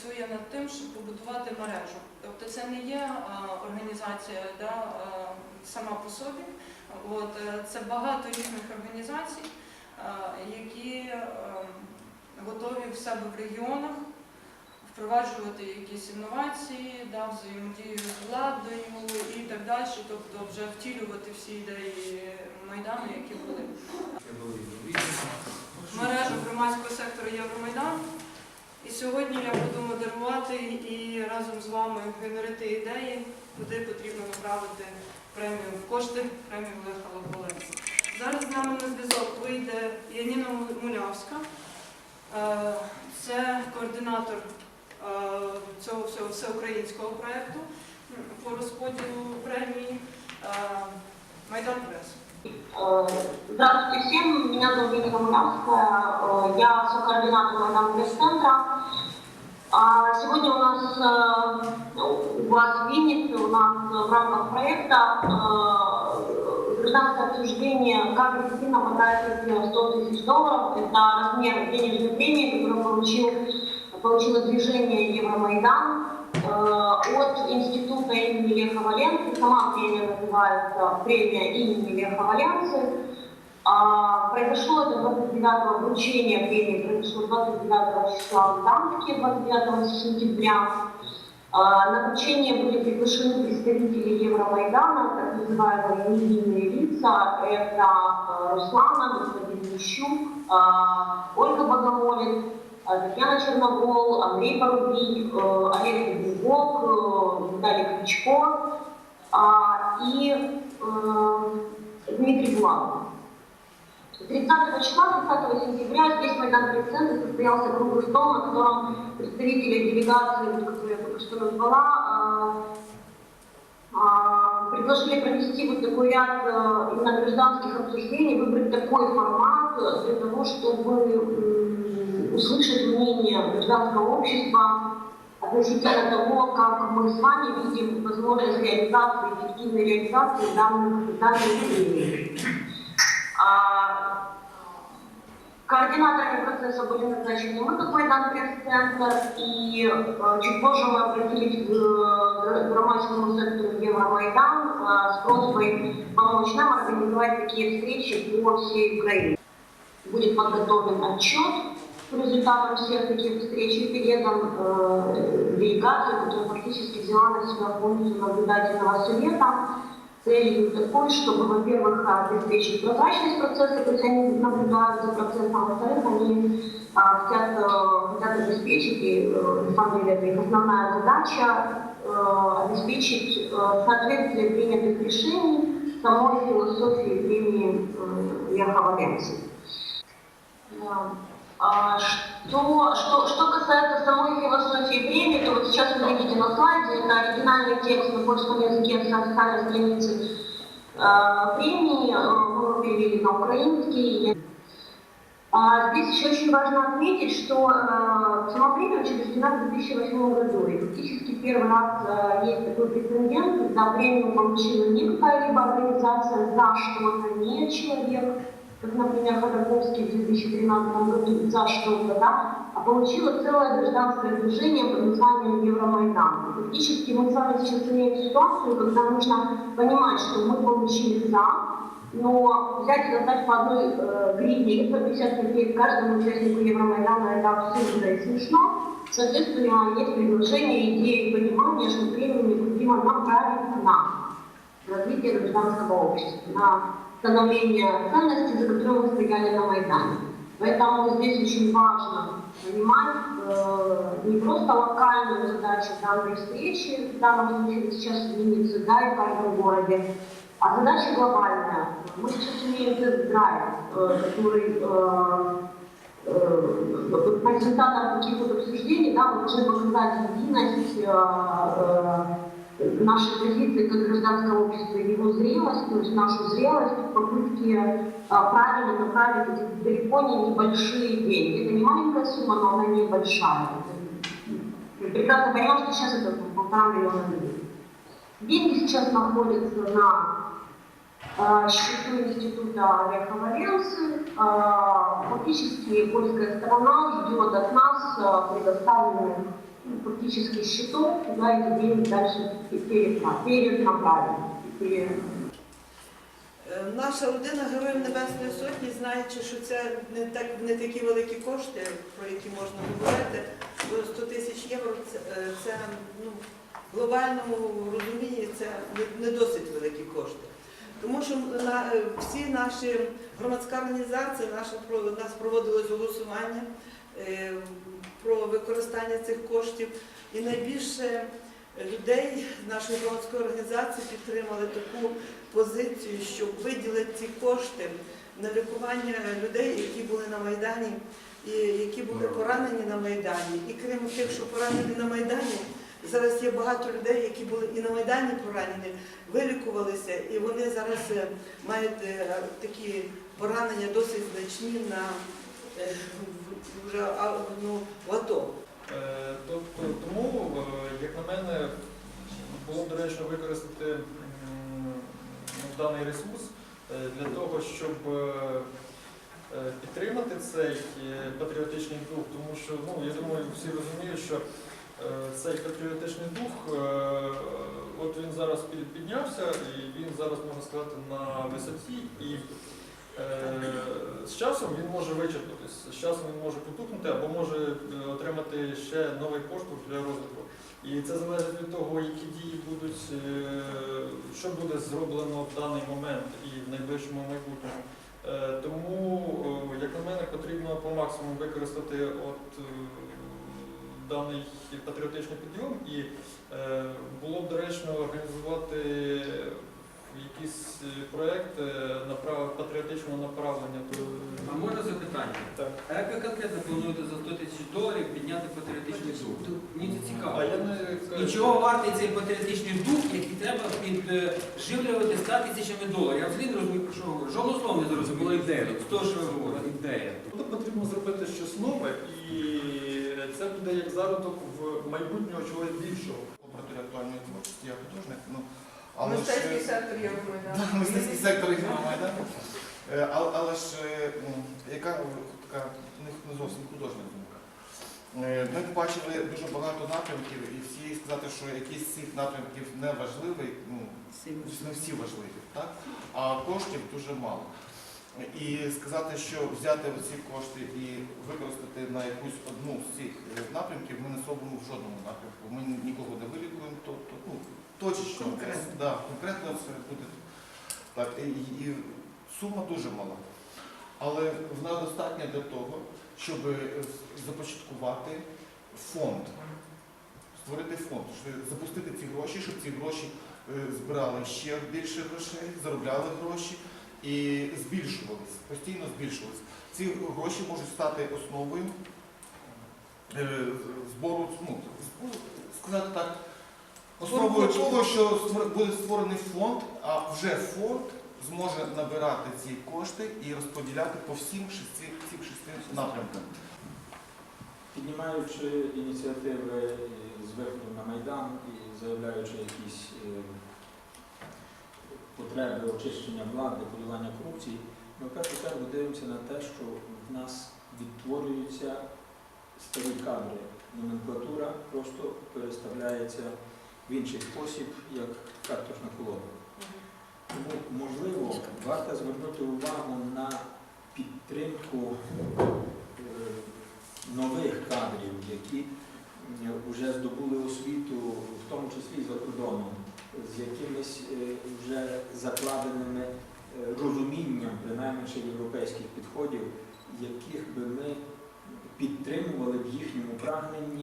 працює над тим, щоб побудувати мережу. Тобто це не є організація да, сама по собі. От, е, це багато різних організацій, які е, готові в себе в регіонах впроваджувати якісь інновації, да, взаємодію з владою і так далі, тобто вже втілювати всі ідеї Майдану, які були. Мережу громадського сектору Євромайдан. І сьогодні я буду модерувати і разом з вами генерити ідеї, куди потрібно направити премію кошти премію Леха Лоболенця. Зараз з нами на зв'язок вийде Яніна Мулявська. Е, Це координатор е, цього всього всеукраїнського проєкту по розподілу премії е, Майдан Прес. Здравствуйте всем, меня зовут Э, я сокоординатор Майдан пресс-центра. А Сегодня у нас э, ну, у вас в Виннице, у нас в рамках проекта э, гражданское обсуждение, как эффективно потратить 100 тысяч долларов. Это размер денежной премии, которую получил, получило движение Евромайдан э, от Института имени Леха Валенцы. Сама премия называется «Премия имени Леха Валенцы». А, Произошло это 29 вручение премии, произошло 29 числа в Гданьске, 29 сентября. А, На вручение были приглашены представители Евромайдана, так называемые медийные лица. Это э, Руслана, господин Мищук, а, Ольга Богомолец, а, Татьяна Черновол, Андрей Порубий, Олег Бегок, Виталий Кличко а, и Дмитрий Булатов. 30 числа, 30 сентября, здесь Майдан Пресс-центре состоялся круглый стол, на котором представители делегации, вот, которую я только что назвала, а, а, предложили провести вот такой ряд э, именно гражданских обсуждений, выбрать такой формат для того, чтобы услышать мнение гражданского общества относительно того, как мы с вами видим возможность реализации, эффективной реализации данных, данных идей. А, Координаторами процесса были назначены мы, как Майдан пресс-центр, и э, чуть позже мы обратились к э, громадскому сектору Евромайдан э, с просьбой помочь нам организовать такие встречи по всей Украине. Будет подготовлен отчет по результатам всех таких встреч и передан э, делегации, которая фактически взяла на себя функцию наблюдательного совета целью такой, чтобы, во-первых, обеспечить прозрачность процесса, то есть они наблюдают за процессом, а во-вторых, они а, хотят, э, хотят обеспечить, и э, на самом деле это их основная задача, э, обеспечить э, соответствие принятых решений самой философии премии э, Что, что, что касается самой философии премии, то вот сейчас вы видите на слайде, это оригинальный текст на польском языке официальной страницы э, премии, э, мы его перевели на украинский. А Здесь еще очень важно отметить, что э, сама премия учреждена в 2008 году. И фактически первый раз э, есть такой прецедент, когда премию получила не какая-либо организация за что-то, не человек, как, например, Ходорковский в 2013 году за что-то, да, а получило целое гражданское движение под названием Евромайдан. Фактически мы с вами сейчас имеем ситуацию, когда нужно понимать, что мы получили за, но взять и раздать по одной э, гривне или по 50 копеек каждому участнику Евромайдана это абсурдно и смешно. Соответственно, есть предложение, идея и понимание, что премию необходимо направить на развитие гражданского общества, на становление ценностей, за которые мы стояли на Майдане. Поэтому здесь очень важно понимать э, не просто локальную задачу данной встречи, в данном случае сейчас в Виннице, да, и в каждом городе, а задача глобальная. Мы сейчас имеем тест-драйв, э, который э, э, по результатам таких вот обсуждений да, мы должны показать единость э, э, нашей позиции как гражданского общества, его зрелость, то есть нашу зрелость в попытке а, правильно направить эти далеко не небольшие деньги. Это не маленькая сумма, но она небольшая. Мы прекрасно понимаем, что сейчас это полтора миллиона людей. Деньги сейчас находятся на а, счету Института Валенцы. А, Фактически польская сторона ждет от нас а, предоставленных фактически счетов, да, и людей дальше перед- Е, Наша родина Героїв Небесної Сотні, знаючи, що це не так не такі великі кошти, про які можна говорити, бо 100 тисяч євро це, е, це ну, в глобальному розумінні це не- досить великі кошти. Тому що на, е, всі наші громадська організація, наша нас проводилось голосування про використання цих коштів. І найбільше людей нашої громадської організації підтримали таку позицію, щоб виділити ці кошти на лікування людей, які були на Майдані, і які були поранені на Майдані. І крім тих, що поранені на Майдані, зараз є багато людей, які були і на Майдані поранені, вилікувалися, і вони зараз е, мають е, такі поранення досить значні на вже ну, в. Е, Тобто, тому, е, як на мене, було б доречно використати ну, даний ресурс е, для того, щоб підтримати цей патріотичний дух, тому що ну, я думаю, всі розуміють, що цей патріотичний дух, от він зараз піднявся, і він зараз, можна сказати, на висоті. І З часом він може вичерпатись, з часом він може потухнути або може е, отримати ще новий поштовх для розвитку. І це залежить від того, які дії будуть, е, що буде зроблено в даний момент і в найближчому майбутньому. Е, Тому, е, як на мене, потрібно по максимуму використати от е, даний патріотичний підйом і е, було б доречно організувати якийсь е, проєкт е, направ- патріотичного направлення. А можна запитання? Так. А як ви конкретно плануєте за 100 тисяч доларів підняти патріотичний дух? Мені це цікаво. А я не І чого вартий цей патріотичний дух, який треба підживлювати 100 тисячами доларів? Я взагалі не розумію, про що говорю. Жодного слова не зрозуміло. ідея. З того, що ви говорите. ідея. Тобто потрібно зробити щось нове, і це буде як зародок в майбутнього чогось більшого. Лабораторія актуальної творчості, я художник. Ну, але Мистецький е, сектор Євромайдану. да, мистецький сектор Євромайдану. Е, Але, але ж е, яка е, така не, зовсім художня думка. Ми побачили дуже багато напрямків, і всі сказати, що якийсь з цих напрямків не важливий, ну, не всі важливі, так? а коштів дуже мало. І сказати, що взяти ці кошти і використати на якусь одну з цих е, напрямків, ми не зробимо в жодному напрямку. Ми нікого не вилікуємо, тобто ну, точечно, Конкретно. Да, конкретно це буде так. І, і сума дуже мала. Але вона достатня для того, щоб е, започаткувати фонд, створити фонд, щоб запустити ці гроші, щоб ці гроші е, збирали ще більше грошей, заробляли гроші і збільшувались, постійно збільшувались. Ці гроші можуть стати основою е, збору, ну, сказати так, основою того, що буде створений фонд, а вже фонд зможе набирати ці кошти і розподіляти по всім шести, цим шести напрямкам. Піднімаючи ініціативи з виходу на Майдан і заявляючи якісь е, потреби очищення влади, подолання корупції, ми в першу чергу дивимося на те, що в нас відтворюються старі кадри. Номенклатура просто переставляється в інший спосіб, як картошна колода. Тому, можливо, варто звернути увагу на підтримку е, нових кадрів, які вже здобули освіту, в тому числі за кордоном, з якимись е, вже закладеними е, розумінням, принаймні ще європейських підходів, яких би ми підтримували в їхньому прагненні